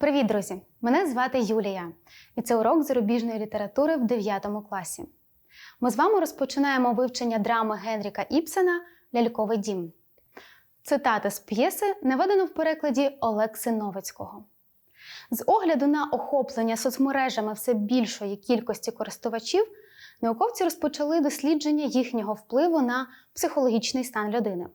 Привіт, друзі! Мене звати Юлія, і це урок зарубіжної літератури в 9 класі. Ми з вами розпочинаємо вивчення драми Генріка Іпсена Ляльковий дім. Цитата з п'єси наведено в перекладі Олекси Новицького. З огляду на охоплення соцмережами все більшої кількості користувачів, науковці розпочали дослідження їхнього впливу на психологічний стан людини.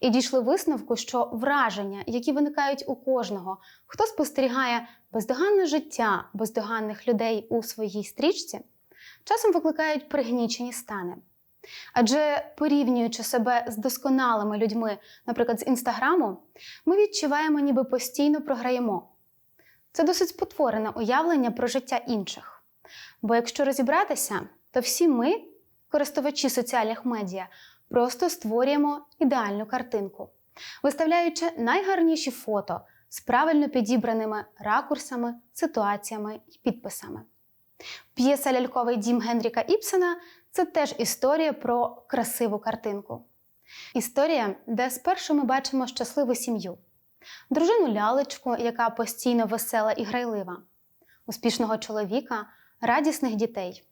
І дійшли висновку, що враження, які виникають у кожного, хто спостерігає бездоганне життя бездоганних людей у своїй стрічці, часом викликають пригнічені стани. Адже порівнюючи себе з досконалими людьми, наприклад, з інстаграму, ми відчуваємо, ніби постійно програємо. Це досить спотворене уявлення про життя інших. Бо якщо розібратися, то всі ми, користувачі соціальних медіа, просто створюємо ідеальну картинку, виставляючи найгарніші фото з правильно підібраними ракурсами, ситуаціями і підписами. П'єса Ляльковий дім Генріка Іпсена це теж історія про красиву картинку. Історія, де спершу ми бачимо щасливу сім'ю, дружину лялечку, яка постійно весела і грайлива, успішного чоловіка, радісних дітей.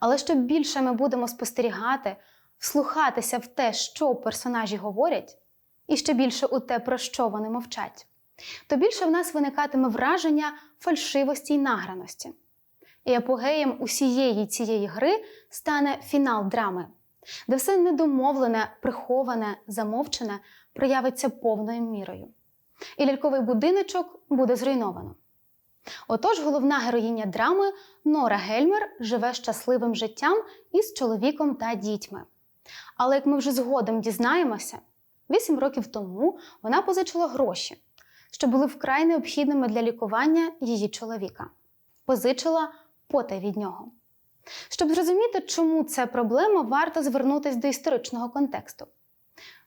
Але що більше ми будемо спостерігати, вслухатися в те, що персонажі говорять, і ще більше у те, про що вони мовчать, то більше в нас виникатиме враження фальшивості й награності. І апогеєм усієї цієї гри стане фінал драми, де все недомовлене, приховане, замовчене проявиться повною мірою. І ляльковий будиночок буде зруйновано. Отож, головна героїня драми Нора Гельмер живе щасливим життям із чоловіком та дітьми. Але як ми вже згодом дізнаємося, 8 років тому вона позичила гроші, що були вкрай необхідними для лікування її чоловіка. Позичила потай від нього. Щоб зрозуміти, чому це проблема, варто звернутися до історичного контексту.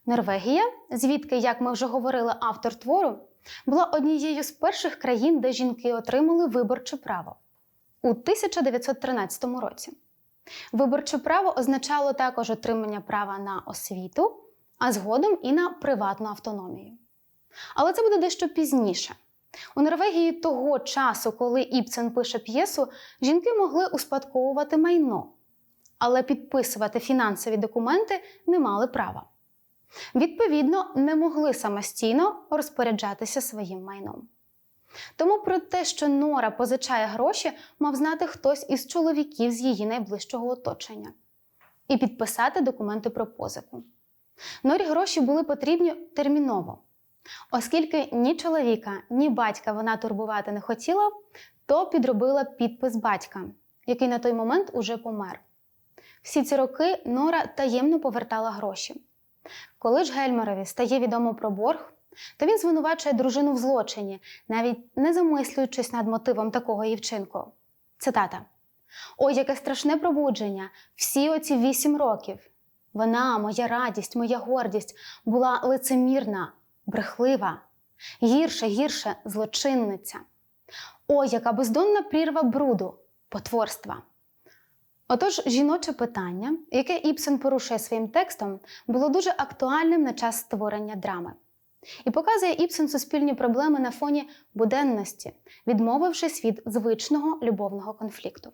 Норвегія, звідки, як ми вже говорили, автор твору, була однією з перших країн, де жінки отримали виборче право у 1913 році. Виборче право означало також отримання права на освіту, а згодом і на приватну автономію. Але це буде дещо пізніше. У Норвегії того часу, коли Іпсен пише п'єсу, жінки могли успадковувати майно, але підписувати фінансові документи не мали права. Відповідно, не могли самостійно розпоряджатися своїм майном. Тому про те, що Нора позичає гроші, мав знати хтось із чоловіків з її найближчого оточення і підписати документи про позику. Норі гроші були потрібні терміново. Оскільки ні чоловіка, ні батька вона турбувати не хотіла, то підробила підпис батька, який на той момент уже помер. Всі ці роки Нора таємно повертала гроші. Коли ж Гельмерові стає відомо про борг, то він звинувачує дружину в злочині, навіть не замислюючись над мотивом такого її вчинку. Цитата: Ой, яке страшне пробудження! Всі оці вісім років. Вона, моя радість, моя гордість, була лицемірна, брехлива, гірше, гірше злочинниця. Ой, яка бездонна прірва бруду, потворства. Отож, жіноче питання, яке Іпсен порушує своїм текстом, було дуже актуальним на час створення драми. І показує Іпсен суспільні проблеми на фоні буденності, відмовившись від звичного любовного конфлікту.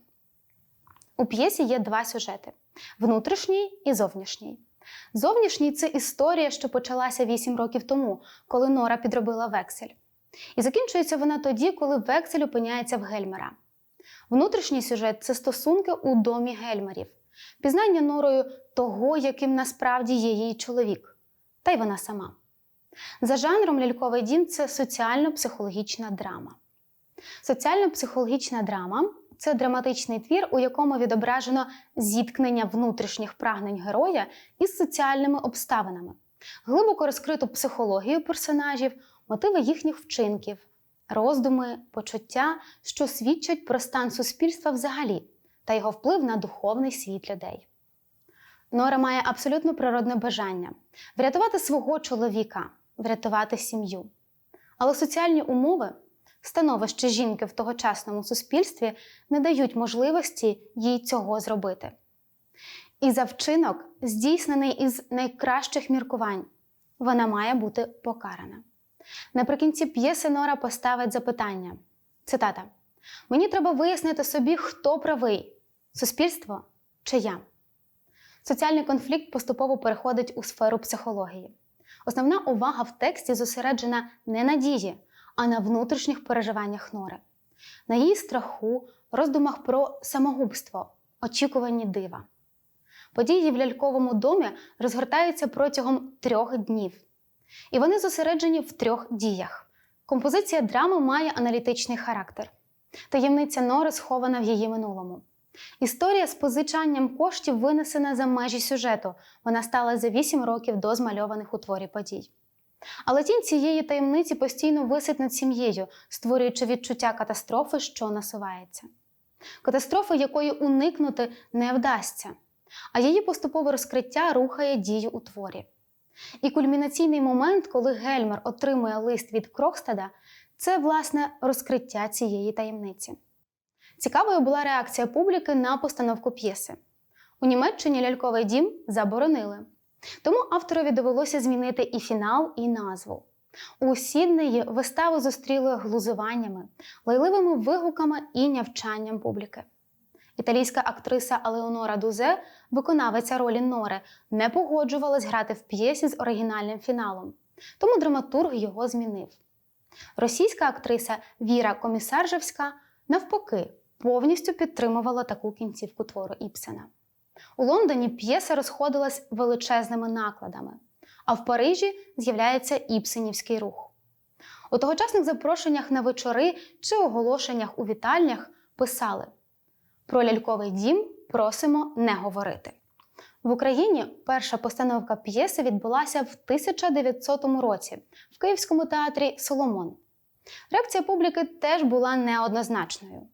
У п'єсі є два сюжети: внутрішній і зовнішній. Зовнішній це історія, що почалася 8 років тому, коли Нора підробила вексель. І закінчується вона тоді, коли вексель опиняється в Гельмера. Внутрішній сюжет це стосунки у домі Гельмерів, пізнання Норою того, яким насправді є її чоловік, та й вона сама. За жанром ляльковий дім це соціально-психологічна драма. Соціально-психологічна драма це драматичний твір, у якому відображено зіткнення внутрішніх прагнень героя із соціальними обставинами, глибоко розкриту психологію персонажів, мотиви їхніх вчинків, роздуми, почуття, що свідчать про стан суспільства взагалі та його вплив на духовний світ людей. Нора має абсолютно природне бажання врятувати свого чоловіка, врятувати сім'ю. Але соціальні умови, становище жінки в тогочасному суспільстві не дають можливості їй цього зробити. І за вчинок, здійснений із найкращих міркувань, вона має бути покарана. Наприкінці п'єси Нора поставить запитання. Цитата: Мені треба вияснити собі, хто правий суспільство чи я. Соціальний конфлікт поступово переходить у сферу психології. Основна увага в тексті зосереджена не на дії, а на внутрішніх переживаннях Нори, на її страху, роздумах про самогубство, очікуванні дива. Події в ляльковому домі розгортаються протягом трьох днів, і вони зосереджені в трьох діях. Композиція драми має аналітичний характер. Таємниця Нори схована в її минулому. Історія з позичанням коштів винесена за межі сюжету. Вона стала за 8 років до змальованих у творі подій. Але тінь цієї таємниці постійно висить над сім'єю, створюючи відчуття катастрофи, що насувається. Катастрофи, якої уникнути не вдасться, а її поступове розкриття рухає дію у творі. І кульмінаційний момент, коли Гельмер отримує лист від Крокстада, це власне розкриття цієї таємниці. Цікавою була реакція публіки на постановку п'єси. У Німеччині ляльковий дім заборонили. Тому авторові довелося змінити і фінал, і назву. У Сіднеї виставу зустріли глузуваннями, лайливими вигуками і нявчанням публіки. Італійська актриса Алеонора Дузе, виконавиця ролі Нори, не погоджувалась грати в п'єсі з оригінальним фіналом, тому драматург його змінив. Російська актриса Віра Комісаржевська навпаки повністю підтримувала таку кінцівку твору Іпсена. У Лондоні п'єса розходилась величезними накладами, а в Парижі з'являється Іпсенівський рух. У тогочасних запрошеннях на вечори чи оголошеннях у вітальнях писали: про ляльковий дім просимо не говорити. В Україні перша постановка п'єси відбулася в 1900 році в Київському театрі Соломон. Реакція публіки теж була неоднозначною.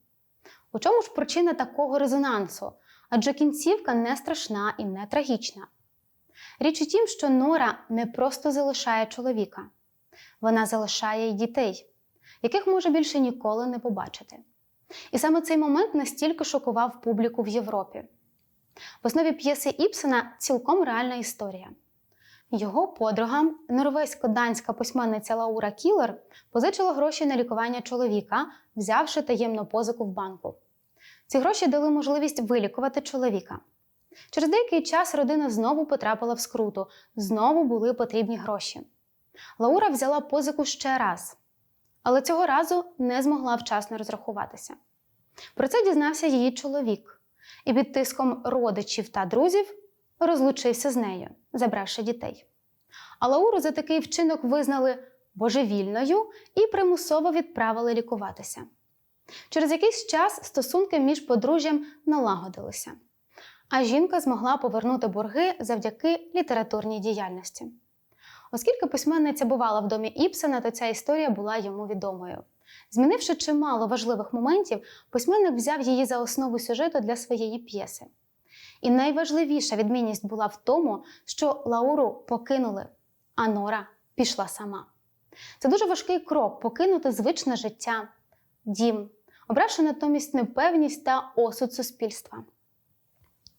У чому ж причина такого резонансу? Адже кінцівка не страшна і не трагічна. Річ у тім, що Нора не просто залишає чоловіка, вона залишає й дітей, яких може більше ніколи не побачити. І саме цей момент настільки шокував публіку в Європі. В основі п'єси Іпсена цілком реальна історія. Його подруга, норвезько-данська письменниця Лаура Кілер, позичила гроші на лікування чоловіка, взявши таємну позику в банку. Ці гроші дали можливість вилікувати чоловіка. Через деякий час родина знову потрапила в скруту, знову були потрібні гроші. Лаура взяла позику ще раз, але цього разу не змогла вчасно розрахуватися. Про це дізнався її чоловік і під тиском родичів та друзів розлучився з нею, забравши дітей. А Лауру за такий вчинок визнали божевільною і примусово відправили лікуватися. Через якийсь час стосунки між подружжям налагодилися, а жінка змогла повернути борги завдяки літературній діяльності. Оскільки письменниця бувала в домі Іпсена, то ця історія була йому відомою. Змінивши чимало важливих моментів, письменник взяв її за основу сюжету для своєї п'єси. І найважливіша відмінність була в тому, що Лауру покинули, а Нора пішла сама. Це дуже важкий крок покинути звичне життя, дім, обравши натомість непевність та осуд суспільства.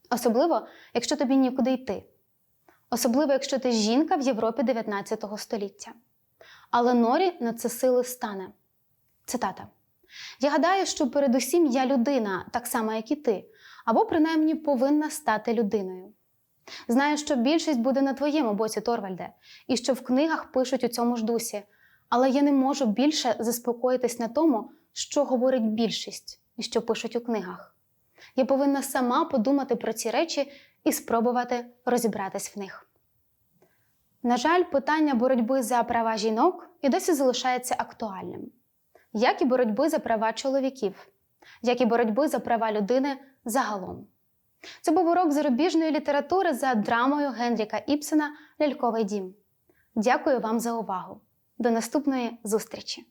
Особливо, якщо тобі нікуди йти. Особливо, якщо ти жінка в Європі 19 століття. Але Норі на це сили стане. Цитата. Я гадаю, що передусім я людина, так само, як і ти, або принаймні повинна стати людиною. Знаю, що більшість буде на твоєму боці, Торвальде, і що в книгах пишуть у цьому ж дусі, але я не можу більше заспокоїтись на тому, що говорить більшість і що пишуть у книгах. Я повинна сама подумати про ці речі і спробувати розібратись в них. На жаль, питання боротьби за права жінок і досі залишається актуальним, як і боротьби за права чоловіків, як і боротьби за права людини загалом. Це був урок зарубіжної літератури за драмою Генріка Іпсена Ляльковий дім. Дякую вам за увагу! До наступної зустрічі!